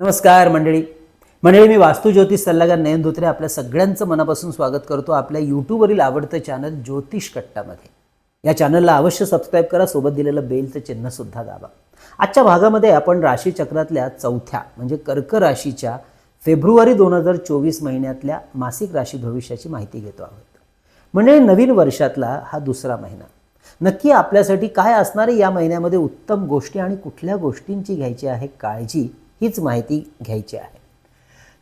नमस्कार मंडळी. मंडळी मी वास्तू ज्योतिष सल्लागार नयन धोत्रे आपल्या सगळ्यांचं मनापासून स्वागत करतो आपल्या यूट्यूबवरील आवडतं चॅनल ज्योतिष कट्टामध्ये. या चॅनलला अवश्य सबस्क्राईब करा सोबत दिलेलं बेलचं चिन्हसुद्धा दाबा. आजच्या भागामध्ये आपण राशीचक्रातल्या चौथ्या म्हणजे कर्क राशीच्या फेब्रुवारी दोन हजार चोवीस महिन्यातल्या मासिक राशी भविष्याची माहिती घेतो आहोत. म्हणजे नवीन वर्षातला हा दुसरा महिना. नक्की आपल्यासाठी काय असणार आहे या महिन्यामध्ये उत्तम गोष्टी आणि कुठल्या गोष्टींची घ्यायची आहे काळजी हीच माहिती घ्यायची आहे.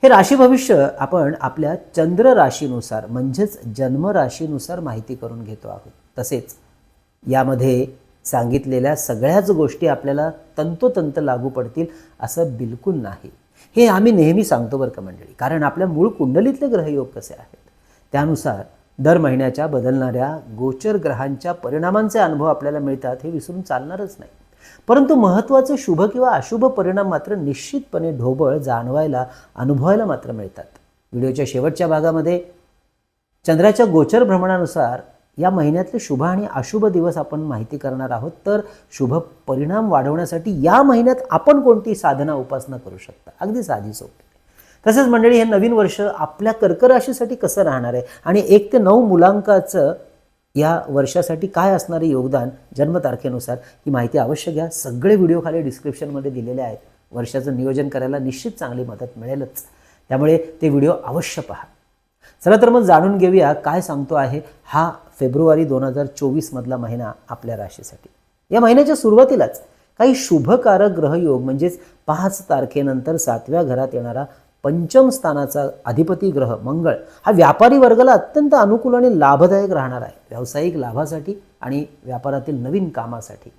हे राशी भविष्य आपण आपल्या चंद्र राशीनुसार म्हणजेच जन्मराशीनुसार माहिती करून घेतो आहोत. तसेच यामध्ये सांगितलेल्या सगळ्याच गोष्टी आपल्याला तंतोतंत लागू पडतील असं बिलकुल नाही. हे आम्ही नेहमी सांगतो बरं का मंडळी कारण आपल्या मूळ कुंडलीतले ग्रहयोग कसे आहेत? त्यानुसार दर महिन्याच्या बदलणाऱ्या गोचर ग्रहांच्या परिणामांचे अनुभव आपल्याला मिळतात हे विसरून चालणारच नाही. परंतु महत्त्वाचे शुभ किंवा अशुभ परिणाम मात्र निश्चितपणे ढोबळ जाणवायला अनुभवायला मात्र मिळतात. व्हिडिओच्या शेवटच्या भागामध्ये चंद्राच्या गोचर भ्रमणानुसार या महिन्यातले शुभ आणि अशुभ दिवस आपण माहिती करणार आहोत. तर शुभ परिणाम वाढवण्यासाठी या महिन्यात आपण कोणती साधना उपासना करू शकता? अगदी साधी सोपी. तसेच मंडळी हे नवीन वर्ष आपल्या कर्कराशीसाठी कसं राहणार आहे? आणि एक ते नऊ मुलांकाचं या वर्षासाठी काय असणारे योगदान जन्मतारखेनुसार ही माहिती अवश्य घ्या. सगळे व्हिडिओ खाली डिस्क्रिप्शनमध्ये दिलेले आहेत. वर्षाचं नियोजन करायला निश्चित चांगली मदत मिळेलच. त्यामुळे ते व्हिडिओ अवश्य पहा. चला तर मग जाणून घेऊया काय सांगतो आहे हा फेब्रुवारी दोन हजार चोवीसमधला महिना आपल्या राशीसाठी. या महिन्याच्या सुरुवातीलाच काही शुभकारक ग्रहयोग म्हणजेच पाच तारखेनंतर सातव्या घरात येणारा पंचम स्थानाचा अधिपती ग्रह मंगळ हा व्यापारी वर्गाला अत्यंत अनुकूल आणि लाभदायक राहणार आहे. व्यावसायिक लाभासाठी आणि व्यापारातील नवीन कामासाठी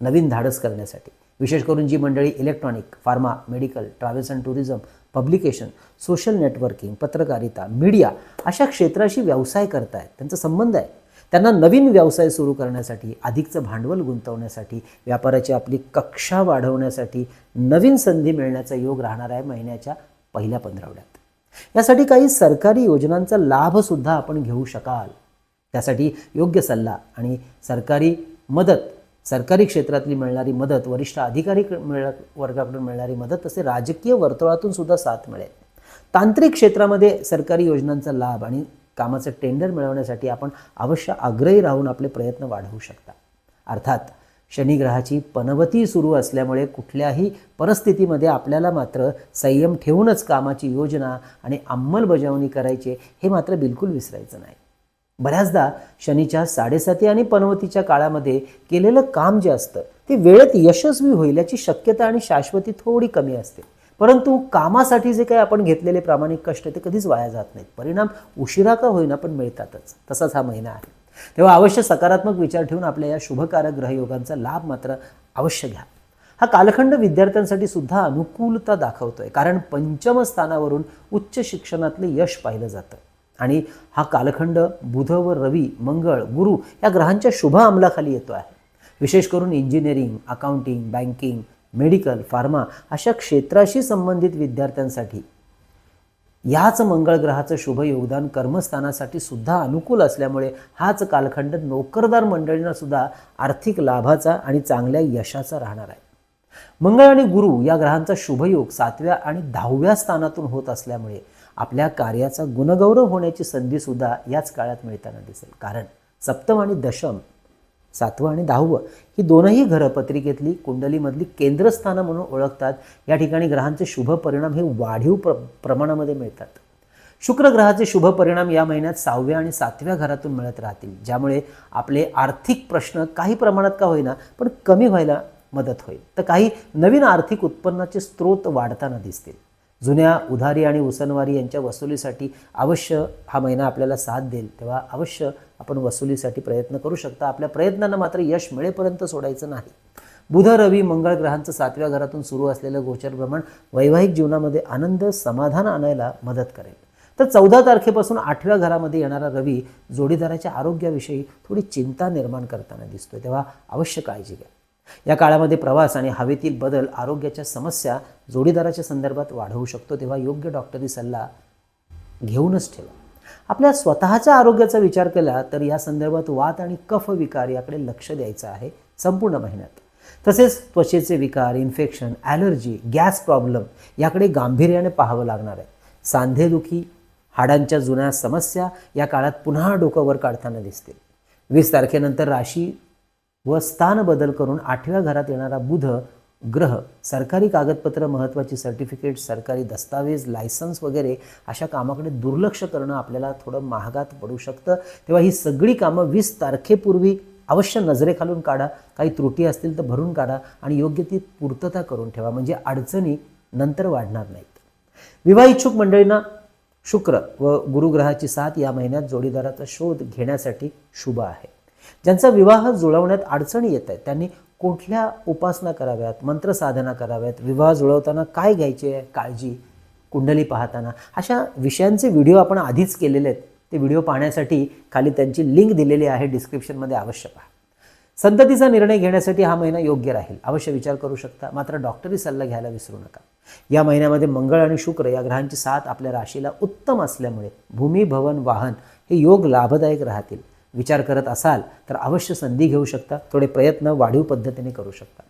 नवीन धाडस करण्यासाठी. विशेष करून जी मंडळी electronic pharma medical travels and tourism publication social networking पत्रकारिता मीडिया अशा क्षेत्राशी व्यवसाय करतायत. त्यांचा संबंध आहे. त्यांना नवीन व्यवसाय सुरू करण्यासाठी अधिकचं भांडवल गुंतवण्यासाठी व्यापाराची आपली कक्षा वाढवण्यासाठी नवीन संधी मिळण्याचा योग राहणार आहे महिन्याच्या पहिल्या पंधरवड्यात. यासाठी काही सरकारी योजनांचा लाभसुद्धा आपण घेऊ शकाल. त्यासाठी योग्य सल्ला आणि सरकारी मदत सरकारी क्षेत्रातली मिळणारी मदत वरिष्ठ अधिकारी मिळ वर्गाकडून मिळणारी मदत तसे राजकीय वर्तुळातून सुद्धा साथ मिळेल. तांत्रिक क्षेत्रामध्ये सरकारी योजनांचा लाभ आणि कामाचं टेंडर मिळवण्यासाठी आपण अवश्य आग्रही राहून आपले प्रयत्न वाढवू शकता. अर्थात शनिग्रहाची पनवती सुरू असल्यामुळे कुठल्याही परिस्थितीमध्ये आपल्याला मात्र संयम ठेवूनच कामाची योजना आणि अंमलबजावणी करायची हे मात्र बिलकुल विसरायचं नाही. बऱ्याचदा शनीच्या साडेसाती आणि पनवतीच्या काळामध्ये केलेलं काम जे असतं ते वेळेत यशस्वी होईल याची शक्यता आणि शाश्वती थोडी कमी असते. परंतु कामासाठी जे काही आपण घेतलेले प्रामाणिक कष्ट ते कधीच वाया जात नाहीत. परिणाम उशिरा का होईना पण मिळतातच. तसाच हा महिना आहे. तेव्हा अवश्य सकारात्मक विचार ठेवून आपल्या या शुभकारक ग्रहयोगांचा लाभ मात्र अवश्य घ्या. हा कालखंड विद्यार्थ्यांसाठी सुद्धा अनुकूलता दाखवतोय कारण पंचम स्थानावरून उच्च शिक्षणातले यश पाहिलं जातं. आणि हा कालखंड बुध व रवी मंगळ गुरु या ग्रहांच्या शुभ अंमलाखाली येतो आहे. विशेष करून engineering accounting banking medical pharma अशा क्षेत्राशी संबंधित विद्यार्थ्यांसाठी. याच मंगळ ग्रहाचं शुभ योगदान कर्मस्थानासाठी सुद्धा अनुकूल असल्यामुळे हाच कालखंड नोकरदार मंडळींना सुद्धा आर्थिक लाभाचा आणि चांगल्या यशाचा राहणार आहे. मंगळ आणि गुरु या ग्रहांचा शुभयोग सातव्या आणि दहाव्या स्थानातून होत असल्यामुळे आपल्या कार्याचा गुणगौरव होण्याची संधीसुद्धा याच काळात मिळताना दिसेल. कारण सप्तम आणि दशम सातवं आणि दहावं ही दोनही घरं पत्रिकेतली कुंडलीमधली केंद्रस्थानं म्हणून ओळखतात. या ठिकाणी ग्रहांचे शुभ परिणाम हे वाढीव प्र प्रमाणामध्ये मिळतात. शुक्र ग्रहाचे शुभ परिणाम या महिन्यात सहाव्या आणि सातव्या घरातून मिळत राहतील ज्यामुळे आपले आर्थिक प्रश्न काही प्रमाणात का होईना पण कमी व्हायला मदत होईल. तर काही नवीन आर्थिक उत्पन्नाचे स्रोत वाढताना दिसतील. जुन्या उधारी आणि उसनवारी यांच्या वसुलीसाठी अवश्य हा महिना आपल्याला साथ देईल. तेव्हा अवश्य आपण वसुलीसाठी प्रयत्न करू शकता. आपल्या प्रयत्नांना मात्र यश मिळेपर्यंत सोडायचं नाही. बुध रवी मंगळ ग्रहांचं सातव्या घरातून सुरू असलेलं गोचर भ्रमण वैवाहिक जीवनामध्ये आनंद समाधान आणायला मदत करेल. तर चौदा तारखेपासून आठव्या घरामध्ये येणारा रवी जोडीदाराच्या आरोग्याविषयी थोडी चिंता निर्माण करताना दिसतोय. तेव्हा अवश्य काळजी घ्या. या काळामध्ये प्रवास आणि हवेतील बदल आरोग्याच्या समस्या जोडीदाराच्या संदर्भात वाढवू शकतो तेव्हा योग्य डॉक्टरी सल्ला घेऊनच ठेवा. आपल्या स्वतःच्या आरोग्याचा विचार केला तर या संदर्भात वात आणि कफ विकार याकडे लक्ष द्यायचं आहे संपूर्ण महिन्यात. तसेच त्वचेचे विकार इन्फेक्शन ॲलर्जी गॅस प्रॉब्लेम याकडे गांभीर्याने पाहावं लागणार आहे. सांधेदुखी हाडांच्या जुन्या समस्या या काळात पुन्हा डोकं वर काढताना दिसतील. वीस तारखेनंतर राशी व स्थान बदल करून आठव्या घरात येणारा बुध ग्रह सरकारी कागदपत्र महत्त्वाची सर्टिफिकेट सरकारी दस्तावेज लायसन्स वगैरे अशा कामाकडे दुर्लक्ष करणं आपल्याला थोडं महागात पडू शकतं. तेव्हा ही सगळी कामं वीस तारखेपूर्वी अवश्य नजरेखालून काढा. काही त्रुटी असतील तर भरून काढा आणि योग्य ती पूर्तता करून ठेवा. म्हणजे अडचणी नंतर वाढणार नाहीत. विवाह इच्छुक मंडळींना शुक्र व गुरुग्रहाची साथ या महिन्यात जोडीदाराचा शोध घेण्यासाठी शुभ आहे. ज्यांचा विवाह जुळवण्यात अडचणी येत आहेत त्यांनी कुठल्या उपासना कराव्यात मंत्रसाधना कराव्यात विवाह जुळवताना काय घ्यायचे आहे काळजी कुंडली पाहताना? अशा विषयांचे व्हिडिओ आपण आधीच केलेले आहेत. ते व्हिडिओ पाहण्यासाठी खाली त्यांची लिंक दिलेली आहे डिस्क्रिप्शनमध्ये अवश्य पहा. संततीचा निर्णय घेण्यासाठी हा महिना योग्य राहील. अवश्य विचार करू शकता मात्र डॉक्टरी सल्ला घ्यायला विसरू नका. या महिन्यामध्ये मंगळ आणि शुक्र या ग्रहांची साथ आपल्या राशीला उत्तम असल्यामुळे भूमी भवन वाहन हे योग लाभदायक राहतील. विचार करत असाल तर अवश्य संधी घेऊ शकता. थोडे प्रयत्न वाढीव पद्धतीने करू शकता.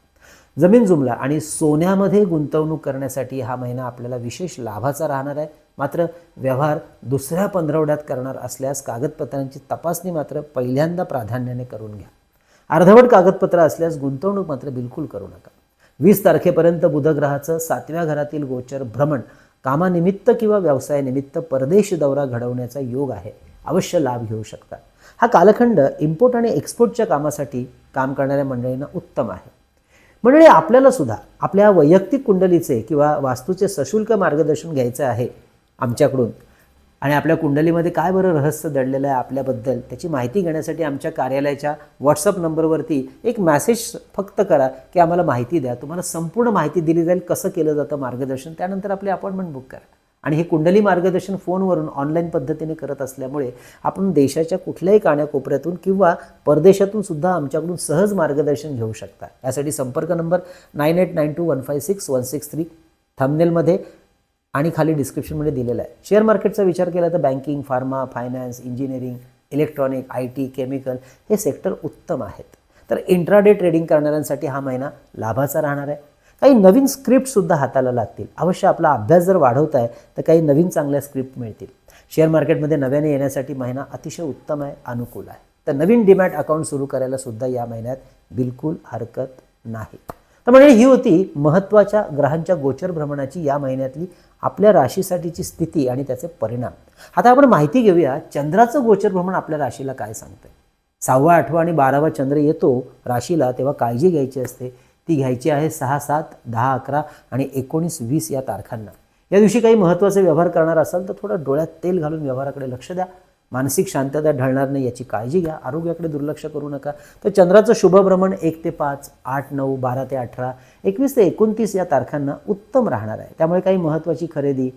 जमीन जुमला आणि सोन्यामध्ये गुंतवणूक करण्यासाठी हा महिना आपल्याला विशेष लाभाचा राहणार आहे. मात्र व्यवहार दुसऱ्या पंधरवड्यात करणार असल्यास कागदपत्रांची तपासणी मात्र पहिल्यांदा प्राधान्याने करून घ्या. अर्धवट कागदपत्र असल्यास गुंतवणूक मात्र बिलकुल करू नका. वीस तारखेपर्यंत बुधग्रहाचं सातव्या घरातील गोचर भ्रमण कामानिमित्त किंवा व्यवसायानिमित्त परदेश दौरा घडवण्याचा योग आहे. अवश्य लाभ घेऊ शकता. हा कालखंड इम्पोर्ट आणि एक्सपोर्टच्या कामासाठी काम करणाऱ्या मंडळींना उत्तम आहे. मंडळी आपल्याला सुद्धा आपल्या वैयक्तिक कुंडलीचे किंवा वास्तूचे सशुल्क मार्गदर्शन घ्यायचे आहे आमच्याकडून. आणि आपल्या कुंडलीमध्ये काय बरं रहस्य दडलेलं आहे आपल्याबद्दल त्याची माहिती घेण्यासाठी आमच्या कार्यालयाच्या व्हॉट्सअप नंबरवरती एक मॅसेज फक्त करा की आम्हाला माहिती द्या. तुम्हाला संपूर्ण माहिती दिली जाईल कसं केलं जातं मार्गदर्शन. त्यानंतर आपली अपॉइंटमेंट बुक करा. आणि हे कुंडली मार्गदर्शन फोनवरून ऑनलाईन पद्धतीने करत असल्यामुळे आपण देशाच्या कुठल्याही काण्याकोपऱ्यातून किंवा परदेशातून सुद्धा आमच्याकडून सहज मार्गदर्शन घेऊ शकता. यासाठी संपर्क number nine eight nine two one five six one six three थंबनेलमध्ये आणि खाली डिस्क्रिप्शनमध्ये दिलेलं आहे. शेअर मार्केटचा विचार केला तर banking pharma finance engineering electronic I T chemical हे सेक्टर उत्तम आहेत. तर इंट्राडे ट्रेडिंग करणाऱ्यांसाठी हा महिना लाभाचा राहणार आहे. काही नवीन स्क्रिप्टसुद्धा हाताला लागतील. अवश्य आपला अभ्यास जर वाढवताय तर काही नवीन चांगल्या स्क्रिप्ट मिळतील. शेअर मार्केटमध्ये नव्याने येण्यासाठी महिना अतिशय उत्तम आहे अनुकूल आहे. तर नवीन डिमॅट अकाउंट सुरू करायला सुद्धा या महिन्यात बिलकुल हरकत नाही. तर म्हणजे ही होती महत्त्वाच्या ग्रहांच्या गोचर भ्रमणाची या महिन्यातली आपल्या राशीसाठीची स्थिती आणि त्याचे परिणाम. आता आपण माहिती घेऊया चंद्राचं गोचर भ्रमण आपल्या राशीला काय सांगतं सहावा आठवा आणि बारावा चंद्र येतो राशीला तेव्हा काळजी घ्यायची असते. ती घ्यायची आहे सहा सात दहा अकरा आणि एकोणीस वीस या तारखांना. या दिवशी काही महत्त्वाचे व्यवहार करणार असाल तर थोडं डोळ्यात तेल घालून व्यवहाराकडे लक्ष द्या. मानसिक शांतता ढळणार नाही याची काळजी घ्या. आरोग्याकडे दुर्लक्ष करू नका. तर चंद्राचं शुभभ्रमण एक ते पाच आठ नऊ बारा ते अठरा एकवीस ते एकोणतीस या तारखांना उत्तम राहणार आहे. त्यामुळे काही महत्त्वाची खरेदी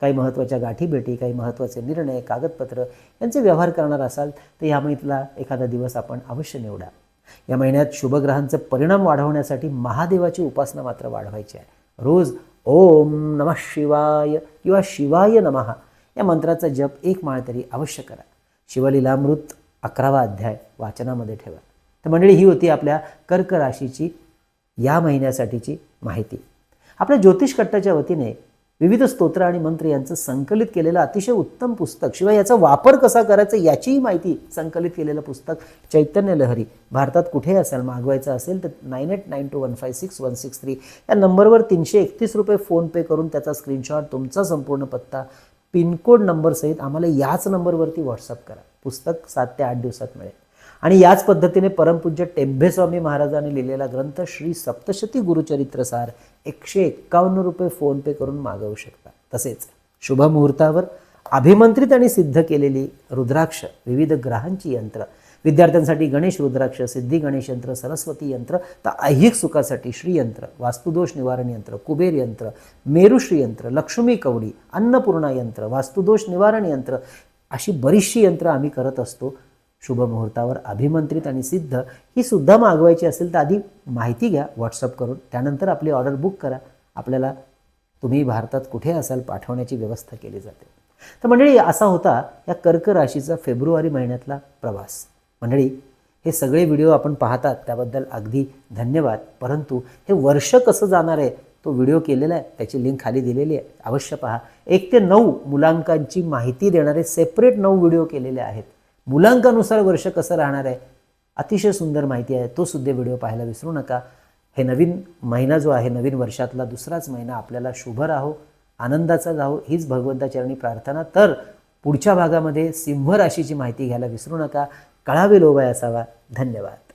काही महत्त्वाच्या गाठीभेटी काही महत्त्वाचे निर्णय कागदपत्र यांचे व्यवहार करणार असाल तर या महितला एखादा दिवस आपण अवश्य निवडा. या महिन्यात शुभग्रहांचे परिणाम वाढवण्यासाठी महादेवाची उपासना मात्र वाढवायची आहे. रोज ओम नमः शिवाय किंवा शिवाय नमः या मंत्राचा जप एक माळ तरी अवश्य करा. शिवलीलामृत अकरावा अध्याय वाचनामध्ये ठेवा. तर मंडळी ही होती आपल्या कर्क राशीची या महिन्यासाठीची माहिती. आपल्या ज्योतिष कट्टाच्या वतीने विविध स्तोत्र आणि मंत्र यांचं संकलित केलेलं अतिशय उत्तम पुस्तक. शिवाय याचा वापर कसा करायचा याचीही माहिती संकलित केलेलं पुस्तक चैतन्य लहरी. भारतात कुठे असेल मागवायचं असेल तर nine eight nine two one five six one six three. या नंबरवर तीनशे एकतीस रुपये फोनपे करून त्याचा स्क्रीनशॉट तुमचा संपूर्ण पत्ता पिनकोड नंबरसहित आम्हाला याच नंबरवरती व्हॉट्सअप करा. पुस्तक सात ते आठ दिवसात मिळेल. आणि याच पद्धतीने परमपूज्य टेंभेस्वामी महाराजांनी लिहिलेला ग्रंथ श्री सप्तशती गुरुचरित्रसार एकशे एक्कावन्न रुपये फोनपे करून मागवू शकता. तसेच शुभ मुहूर्तावर अभिमंत्रित आणि सिद्ध केलेली रुद्राक्ष विविध ग्रहांची यंत्र विद्यार्थ्यांसाठी गणेश रुद्राक्ष सिद्धी गणेश यंत्र सरस्वती यंत्र तर ऐहिक सुखासाठी श्रीयंत्र वास्तुदोष निवारण यंत्र कुबेर यंत्र मेरुश्री यंत्र लक्ष्मी कवडी अन्नपूर्णा यंत्र वास्तुदोष निवारण यंत्र अशी बरीचशी यंत्र आम्ही करत असतो. शुभ मुहूर्तावर अभिमंत्रित आणि सिद्ध ही सुद्धा मागवायची असेल तर आधी माहिती घ्या व्हॉट्सअप करून. त्यानंतर आपली ऑर्डर बुक करा. आपल्याला तुम्ही भारतात कुठे असाल पाठवण्याची व्यवस्था केली जाते. तर मंडळी असा होता या कर्क राशीचा फेब्रुवारी महिन्यातला प्रवास. मंडळी हे सगळे व्हिडिओ आपण पाहतात त्याबद्दल अगदी धन्यवाद. परंतु हे वर्ष कसं जाणार आहे तो व्हिडिओ केलेला आहे त्याची लिंक खाली दिलेली आहे. अवश्य पहा. एक ते नऊ मुलांकांची माहिती देणारे सेपरेट नऊ व्हिडिओ केलेले आहेत. मुलांकानुसार वर्ष कसं राहणार आहे? अतिशय सुंदर माहिती आहे. तो सुद्धा व्हिडिओ पाहायला विसरू नका. हे नवीन महिना जो आहे नवीन वर्षातला दुसराच महिना आपल्याला शुभ राहो आनंदाचा राहो हीच भगवंताचरणी प्रार्थना. तर पुढच्या भागामध्ये सिंह राशीची माहिती घ्यायला विसरू नका. कळावे लोभय असावा धन्यवाद.